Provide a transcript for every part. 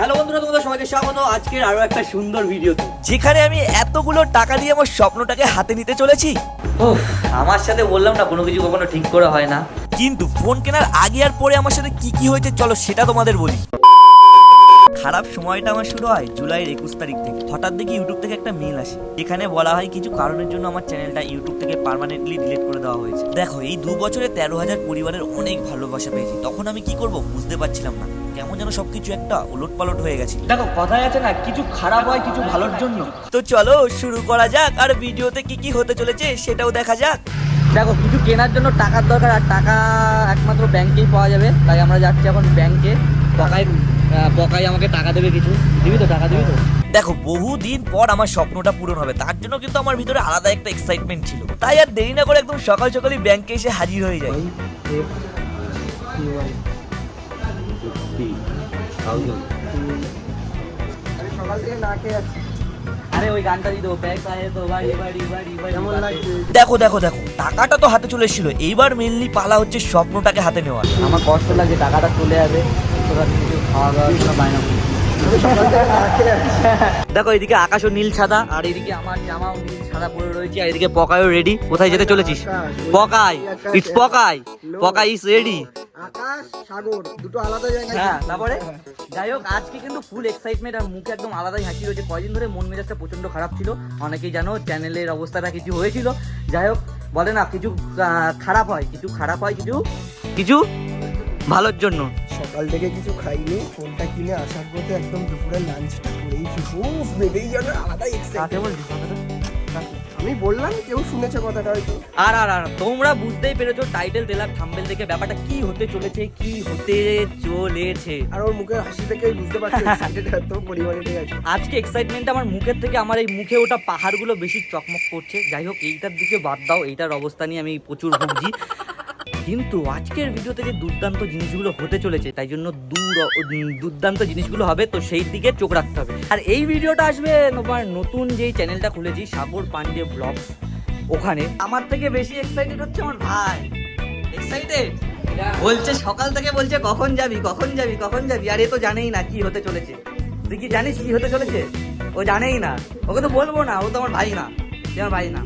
Hello বন্ধুরা তোমাদের সবাইকে স্বাগত। আজকের আরও একটা সুন্দর ভিডিওতে। যেখানে আমি এতগুলো টাকা দিয়ে আমার স্বপ্নটাকে হাতে নিতে চলেছি। ও আমার সাথে বললাম না কোনো কিছু কখনো ঠিক করে হয় না। কিন্তু ফোন কেনার আগে আর পরে আমার সাথে কি কি হয়েছে চলো সেটা তোমাদের বলি। খারাপ সময়টা আমার শুরু হয় জুলাইয়ের একুশ তারিখ থেকে। হঠাৎ দেখি ইউটিউব থেকে একটা মেল আসে। এখানে বলা হয় কিছু কারণের জন্য আমার চ্যানেলটা ইউটিউব থেকে পার্মানেন্টলি ডিলিট করে দেওয়া হয়েছে। দেখো এই দু বছরে তেরো হাজার পরিবারের অনেক ভালোবাসা পেয়েছি। তখন আমি কি করব বুঝতে পারছিলাম না। কেমন যেন সবকিছু একটা ওলট পালট হয়ে গেছে দেখো কথায় আছে না কিছু খারাপ হয় কিছু ভালোর জন্য। তো চলো শুরু করা যাক আর ভিডিওতে কি কি হতে চলেছে সেটাও দেখা যাক। দেখো কিছু কেনার জন্য টাকার দরকার আর টাকা একমাত্র ব্যাংকেই পাওয়া যাবে। তাই আমরা যাচ্ছি এখন ব্যাংকে। বকাই বকাই আমাকে টাকা দেবে কিছু। দিবি তো টাকা দিবি তো? দেখো বহুদিন পর আমার স্বপ্নটা পূরণ হবে। তার জন্য কিন্তু আমার ভিতরে আলাদা একটা এক্সাইটমেন্ট ছিল। তাই আর দেরি না করে একদম সকাল সকালই ব্যাংকে এসে হাজির হয়ে যায় দেখো দেখো দেখো টাকাটা তো হাতে চলে এসেছিল। এইবার মেনলি পালা হচ্ছে স্বপ্নটাকে হাতে নেওয়া আমার কষ্ট লাগে টাকাটা চলে যাবে। খাওয়া বায়না আছি। দেখো এদিকে আকাশও নীল সাদা আর এদিকে আমার জামাও নীল সাদা পরে রয়েছে আর এদিকে পকায়ও রেডি কোথায় যেতে চলেছিস? আকাশ, পকাই আকাশ, ইটস পকাই। পকাই ইজ রেডি আকাশ সাগর দুটো আলাদা জায়গায়। হ্যাঁ তারপরে? যাই হোক আজকে কিন্তু ফুল এক্সাইটমেন্ট আর মুখে একদম আলাদাই হাসি রয়েছে। কয়দিন ধরে মন মেজাজটা প্রচণ্ড খারাপ ছিল। অনেকেই জানো চ্যানেলের অবস্থাটা কিছু হয়েছিল। যাই হোক বলে না কিছু খারাপ হয় কিছু খারাপ হয় কিছু কিছু ভালোর জন্য। সকাল থেকে কিছু খাইনি ফোনটা কিনে আসার পথে একদম দুপুরে লাঞ্চটা করেই উফ বেবেই যেন আলাদা এক্সাইট আমি বললাম কেউ শুনেছে কথাটা হয়তো। আর আর আর তোমরা বুঝতেই পেরেছ টাইটেল টেলার থাম্বেল দেখে ব্যাপারটা কি হতে চলেছে কি হতে চলেছে। আর ওর মুখের হাসি থেকে বুঝতে পারছি excited এত পরিমাণে ঠিক আছে আজকে এক্সাইটমেন্ট আমার মুখের থেকে আমার এই মুখে ওটা পাহাড়গুলো বেশি চকমক করছে। যাই হোক এইটার দিকে বাদ দাও এইটার অবস্থা নিয়ে আমি প্রচুর ভুগছি। কিন্তু আজকের ভিডিওতে যে দুর্দান্ত জিনিসগুলো হতে চলেছে, তাই জন্য দূর, দুর্দান্ত জিনিসগুলো হবে, তো সেই দিকে চোখ রাখতে হবে। আর এই ভিডিওটা আসবে তোমার নতুন যেই চ্যানেলটা খুলেছি, সাগর পান্ডে ব্লগ ওখানে। আমার থেকে বেশি এক্সাইটেড হচ্ছে আমার ভাই। এক্সাইটেড বলছে, সকাল থেকে বলছে, কখন যাবি কখন যাবি কখন যাবি? আর এ তো জানেই না কি হতে চলেছে। তুই কি জানিস কি হতে চলেছে? ও জানেই না। ওকে তো বলব না, ও তো আমার ভাই না। আমার ভাই না।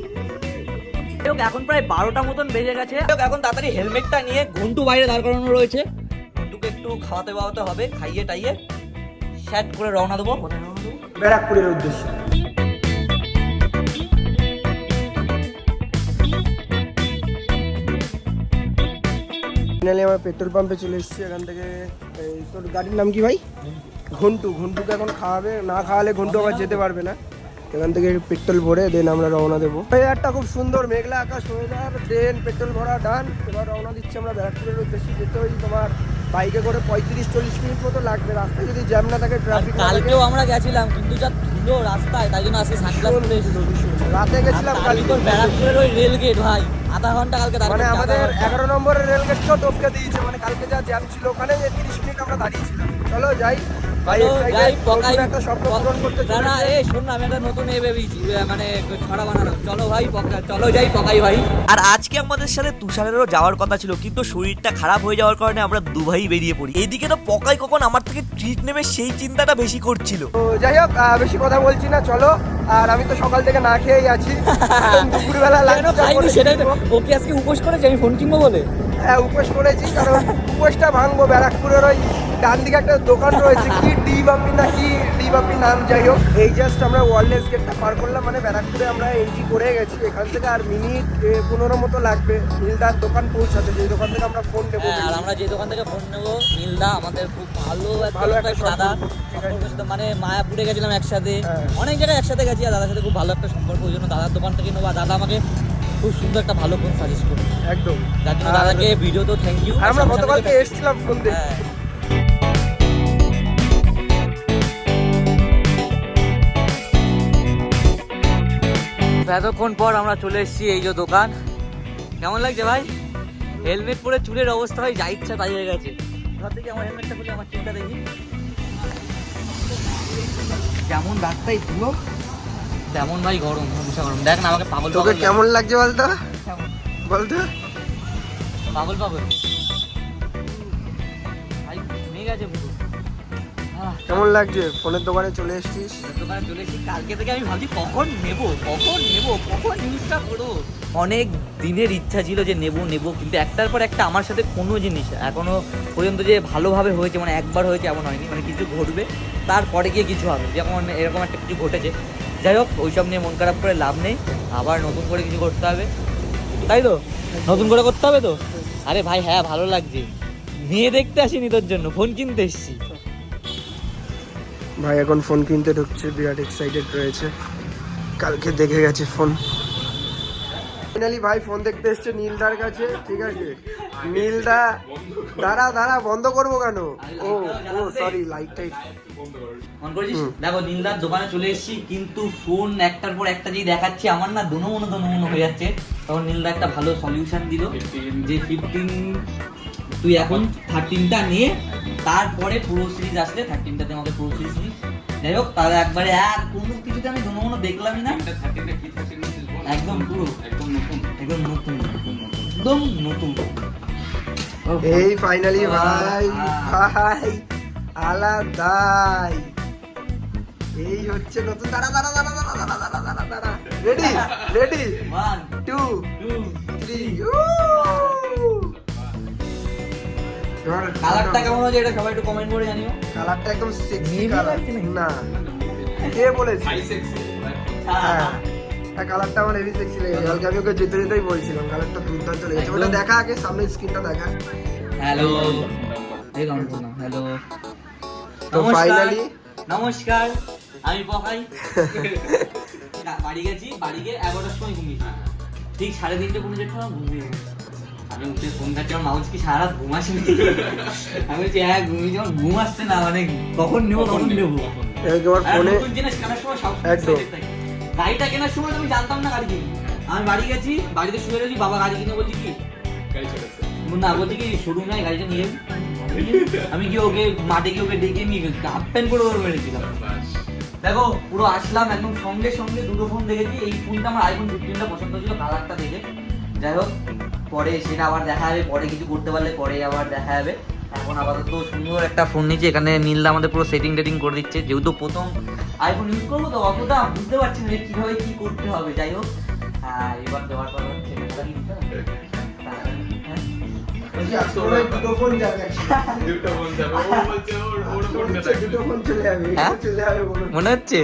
এখন প্রায় বারোটা মতন বেজে গেছে। এখন তাড়াতাড়ি হেলমেটটা নিয়ে ঘন্টু বাইরে দাঁড় করানো রয়েছে। ঘন্টুকে একটু খাওয়াতে বাওয়াতে হবে খাইয়ে টাইয়ে শ্যাট করে রওনা দেবো। ব্যারাকপুরের উদ্দেশ্যে। ফাইনালি আমার পেট্রোল পাম্পে চলে এসেছি এখান থেকে এই তোর গাড়ির নাম কি ভাই? ঘন্টু। ঘন্টুকে এখন খাওয়াবে না খাওয়ালে ঘন্টু আবার যেতে পারবে না। এখান থেকে পেট্রোল ভরে দেন আমরা রওনা দেবো। ওয়েদারটা খুব সুন্দর মেঘলা আকাশ ওয়েদার দেন পেট্রোল ভরা ডান এবার রওনা দিচ্ছি আমরা ব্যারাকপুরের উদ্দেশ্যে। যেতে ওই তোমার বাইকে করে পঁয়ত্রিশ চল্লিশ মিনিট মতো লাগবে। রাস্তায় যদি জ্যাম না থাকে ট্রাফিক কালকেও আমরা গেছিলাম কিন্তু যা ধুলো রাস্তায় তাই জন্য আজকে সানগ্লাস পরে রাতে গেছিলাম কালকে। ব্যারাকপুরের ওই রেল গেট ভাই আধা ঘণ্টা কালকে মানে আমাদের এগারো নম্বরের রেল রেলগেটটাও টপকে দিয়েছে। মানে কালকে যা জ্যাম ছিল ওখানে তিরিশ মিনিট আমরা দাঁড়িয়েছিলাম চলো যাই। না, এই শোন না, আমি একটা নতুন এ ভেবেছি, মানে ছড়া বানানো। চলো ভাই পকা- চলো যাই পকাই ভাই। আর আজকে আমাদের সাথে তুষারেরও যাওয়ার কথা ছিল কিন্তু শরীরটা খারাপ হয়ে যাওয়ার কারণে আমরা দুভাই বেরিয়ে পড়ি। এইদিকে তো পকাই কখন আমার থেকে ট্রিট নেবে সেই চিন্তাটা বেশি করছিল। যাই হোক বেশি কথা বলছি না চলো। আর আমি তো সকাল থেকে না খেয়েই আছি। দুপুরবেলা লাঞ্চটা খাইনি সেটাই তো নিবো। আজকে উপোস করেছে আমি ফোন কিনবো বলে। হ্যাঁ উপোস করেছি কারণ উপোসটা ভাঙবো ব্যারাকপুরের ওই ডান দিকে একটা দোকান রয়েছে কি ডি বাপি না কি ডি বাপি নাম যাই হোক। এই জাস্ট আমরা ওয়ারলেস গেটটা পার করলাম মানে ব্যারাকপুরে আমরা এন্ট্রি করে গেছি। এখান থেকে আর মিনিট পনেরো মতো লাগবে নীলদার দোকান পৌঁছাতে। যে দোকান থেকে আমরা ফোন নেব। হ্যাঁ, আর আমরা যে দোকান থেকে ফোন নেব নীলদা আমাদের খুব ভালো একটা ভালো একটা দাদা। মানে মায়াপুরে গেছিলাম একসাথে। হ্যাঁ। অনেক জায়গায় একসাথে গেছি আর দাদার সাথে খুব ভালো একটা সম্পর্ক। ওই জন্য দাদার দোকান থেকে নেব। দাদা আমাকে খুব সুন্দর একটা ভালো ফোন সাজেস্ট করে একদম। যার জন্য দাদাকে ভিডিও তো থ্যাংক ইউ আমরা গতকালকে এসেছিলাম ফোন দেখতে। এতক্ষণ পর আমরা চলে এসেছি এই যে দোকান। কেমন লাগছে ভাই? হেলমেট পরে চুলের অবস্থা ভাই যা ইচ্ছা তাই হয়ে গেছে। ধর দেখি আমার হেলমেটটা খুলে আমার চুলটা দেখি? যেমন রাস্তায় ধুলো তেমন ভাই গরম ভীষণ গরম। দেখ না আমাকে পাগল তোকে কেমন লাগছে বলতো? বলতো? পাগল পাগল। ভাই মেঘ আছে পুরো। কেমন লাগছে? ফোনের দোকানে চলে এসেছিস? কালকে থেকে আমি কখন কখন কখন অনেক দিনের ইচ্ছা ছিল যে নেব নেব, কিন্তু একটার পর একটা আমার সাথে কোনো জিনিস এখনও পর্যন্ত যে ভালোভাবে হয়েছে মানে একবার হয়েছে এমন হয়নি মানে কিছু ঘটবে, তারপরে গিয়ে কিছু হবে। যেমন এরকম একটা কিছু ঘটেছে। যাই হোক, ওইসব নিয়ে মন খারাপ করে লাভ নেই। আবার নতুন করে কিছু করতে হবে। তাই তো? নতুন করে করতে হবে তো? আরে ভাই হ্যাঁ ভালো লাগছে। নিয়ে দেখতে আসিনি তোর জন্য, ফোন কিনতে এসছি। ভাই এখন ফোন কিনতে ঢুকছে বিরাট এক্সাইটেড রয়েছে। কালকে দেখে গেছে ফোন। ফাইনালি ভাই ফোন দেখতে এসছে নীলদার কাছে ঠিক আছে? নীলদা দাঁড়া দাঁড়া বন্ধ করব কেন? ও ও সরি লাইটটাই ফোন করেছিস। দেখো নীলদার দোকানে চলে এসেছি কিন্তু ফোন একটার পর একটা যেই দেখাচ্ছি আমার না দোনো মনো দোনো মনো হয়ে যাচ্ছে। তখন নীলদা একটা ভালো সলিউশন দিল যে ফিফটিন তুই এখন থার্টিনটা নিয়ে তারপরে পুরো সিরিজ আসলে থার্টিনটাতে আমাকে পুরো সিরিজ যাই হোক তাহলে একবারে আর কোনো কিছুতে আমি দোনো মনো দেখলামই না। একদম পুরো। একদম নতুন। একদম নতুন একদম নতুন এই ফাইনালি ভাই ভাই আলাদাই এই হচ্ছে নতুন। দাঁড়া দাঁড়া দাঁড়া দাঁড়া দাঁড়া দাঁড়া দাঁড়া দাঁড়া। Ready ready one two two three কালারটা কেমন হয়েছে? এটা সবাই একটু কমেন্ট করে জানিও। কালারটা একদম সেক্সি কালার না। কে বলেছে? হ্যাঁ। হ্যাঁ কালারটা আমার হেভি সেক্সি লেগেছে। কালকে আমি ওকে যেতে যেতেই বলছিলাম। কালারটা দুর্দান্ত লেগেছে। ওটা দেখা আগে সামনে স্ক্রিনটা দেখা। হ্যালো হ্যালো তো ফাইনালি নমস্কার আমি না, বাড়ি গেছি বাড়ি গিয়ে এগারোটার সময় ঘুমিয়েছি। ঠিক সাড়ে তিনটে পনেরো ঘুমিয়ে গেছি। আমি উঠে ফোন কাটছি আমার মাউস কি সারা ঘুম আসেনি? আমি বলছি হ্যাঁ আমার ঘুম আসছে না মানে কখন নেব কখন নেব? আর ফোনে জিনিস কেনার সময় সব একদম। গাড়িটা কেনার সময় আমি জানতাম না গাড়ি কিনি। আমি বাড়ি গেছি বাড়িতে শুয়ে রয়েছি বাবা গাড়ি কিনে বলছি কি? না বলছি কি শোরুম নাই গাড়িটা নিয়ে আমি কি ওকে মাঠে গিয়ে ওকে ডেকে নিয়ে হাফ প্যান্ট করে ওর মেরেছিলাম দেখো পুরো আসলাম একদম সঙ্গে সঙ্গে দুটো ফোন দেখেছি এই ফোনটা আমার আইফোন ফিফটিনটা পছন্দ ছিল কালারটা দেখে। যাই হোক পরে সেটা আবার দেখা যাবে পরে কিছু করতে পারলে পরে আবার দেখা যাবে এখন আপাতত সুন্দর একটা ফোন নিচ্ছে এখানে নীলদা আমাদের পুরো সেটিং টেটিং করে দিচ্ছে। যেহেতু প্রথম আইফোন ইউজ করব তো অতটা বুঝতে পারছি না কীভাবে কি করতে হবে যাই হোক। হ্যাঁ এবার দেওয়ার পর হ্যাঁ। মনে হয় দুটো ফোন যাবে দুটো ফোন চলে যাবে? চলে যাবে বলুন মনে হচ্ছে?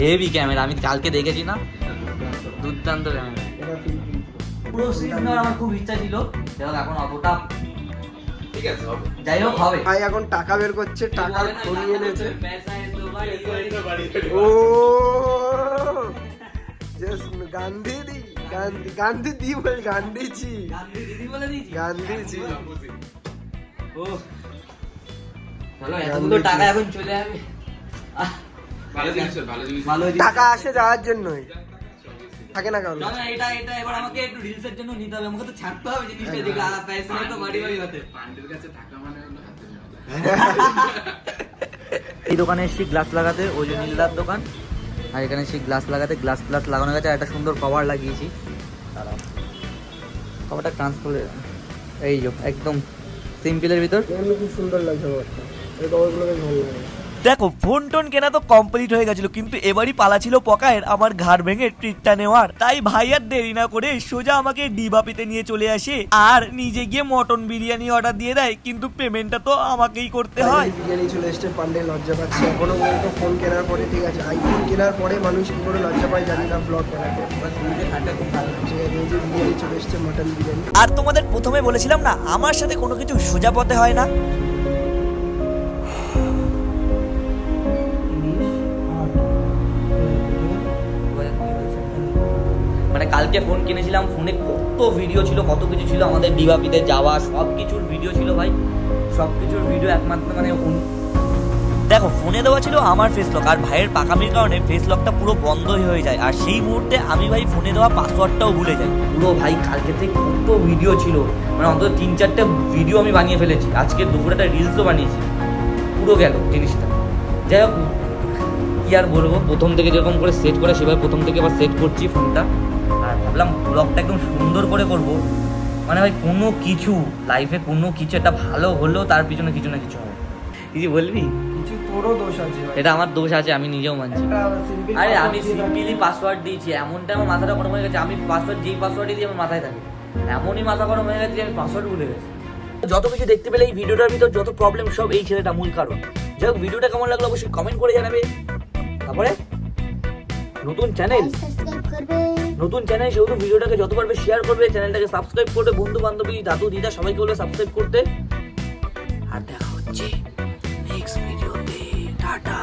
হেভি ক্যামেরা আমি কালকে দেখেছি না। দুর্দান্ত ক্যামেরা পুরো সিরিজ নেওয়ার আমার খুব ইচ্ছা ছিল। যাই এখন অতটা যাই হোক হবে। ভাই এখন টাকা বের করছে টাকা খড়িয়ে এনেছে ও জাস্ট গান্ধীজি গান্ধী গান্ধীজি। বল গান্ধীজি। গান্ধীজি। ও চলো এতগুলো টাকা এখন চলে যাবে আহ, ভালো জিনিস। টাকা আসে যাওয়ার জন্যই। থাকে না কারণ না, এটা এটা এবার আমাকে একটু রিলসের জন্য নিতে হবে। আমাকে তো ছাড়তে হবে জিনিসটা দেখে আলাদা পয়সা তো বাড়ি বাড়ি হতে। এই দোকানে এসেছি গ্লাস লাগাতে ওই যে নীলদার দোকান। আর এখানে এসেছি গ্লাস লাগাতে গ্লাস গ্লাস লাগানো গেছে আর একটা সুন্দর কভার লাগিয়েছি। কভারটা ট্রান্সফার এই যো একদম সিম্পলের ভিতর। এমনি খুব সুন্দর লাগছে এই কভারগুলো বেশ ভালো লাগে। দেখো ফোন টোন কেনা তো কমপ্লিট হয়ে গেছিল কিন্তু এবারই পালা ছিল পকায়ের আমার ঘাড় ভেঙে ট্রিটটা নেওয়ার। তাই ভাই আর দেরি না করে সোজা আমাকে ডিবাপিতে নিয়ে চলে আসে আর নিজে গিয়ে মটন বিরিয়ানি অর্ডার দিয়ে দেয় কিন্তু পেমেন্টটা তো আমাকেই করতে হয়। বিরিয়ানি চলে এসছে পান্ডে লজ্জা পাচ্ছে। এখনও পর্যন্ত ফোন কেনার পরে ঠিক আছে আইফোন কেনার পরে মানুষ কি করে লজ্জা পায় জানি না ব্লগ বিরিয়ানি। আর তোমাদের প্রথমে বলেছিলাম না আমার সাথে কোনো কিছু সোজা পথে হয় না? কালকে ফোন কিনেছিলাম ফোনে কত ভিডিও ছিল, কত কিছু ছিল, আমাদের ডিবাপিতে যাওয়া, সব কিছুর ভিডিও ছিল ভাই। সব কিছুর ভিডিও একমাত্র মানে দেখো ফোনে দেওয়া ছিল আমার ফেস লক আর ভাইয়ের পাকামির কারণে ফেস লকটা পুরো বন্ধই হয়ে যায়। আর সেই মুহূর্তে আমি ভাই ফোনে দেওয়া পাসওয়ার্ডটাও ভুলে যাই। পুরো ভাই, কালকে থেকে কত ভিডিও ছিল। মানে অন্তত তিন, চারটে ভিডিও আমি বানিয়ে ফেলেছি। আজকে দুপুরে একটা রিলসও বানিয়েছি। পুরো গেল জিনিসটা। যাই হোক, কি আর বলব? প্রথম থেকে যেরকম করে সেট করে, সেভাবে প্রথম থেকে আবার সেট করছি ফোনটা ভাবলাম ব্লগটা একদম সুন্দর করে করব। মানে ভাই কোনো কিছু লাইফে কোনো কিছু একটা ভালো হলেও তার পিছনে কিছু না কিছু হবে। কিছু বলবি? কিছু তোরও দোষ আছে এটা আমার দোষ আছে আমি নিজেও মানছি। আরে আমি। সিম্পলি পাসওয়ার্ড দিয়েছি এমনটা আমার মাথাটা গরম হয়ে গেছে আমি পাসওয়ার্ড যেই পাসওয়ার্ডই দিয়ে আমার মাথায় থাকে। এমনই মাথা গরম হয়ে গেছে আমি পাসওয়ার্ড ভুলে গেছি। যত কিছু দেখতে পেলে এই ভিডিওটার ভিতর যত প্রবলেম সব এই ছেলেটা মূল কারণ। যাই হোক ভিডিওটা কেমন লাগল অবশ্যই কমেন্ট করে জানাবে। তারপরে নতুন চ্যানেল সাবস্ক্রাইব করবে। নতুন চ্যানেল সেহেতু ভিডিওটাকে যত পারবে শেয়ার করবে চ্যানেলটাকে সাবস্ক্রাইব করবে বন্ধু বান্ধবী দাদু, দিদা, সবাইকে বলবে সাবস্ক্রাইব করতে। আর দেখা হচ্ছে নেক্সট ভিডিওতে টাটা।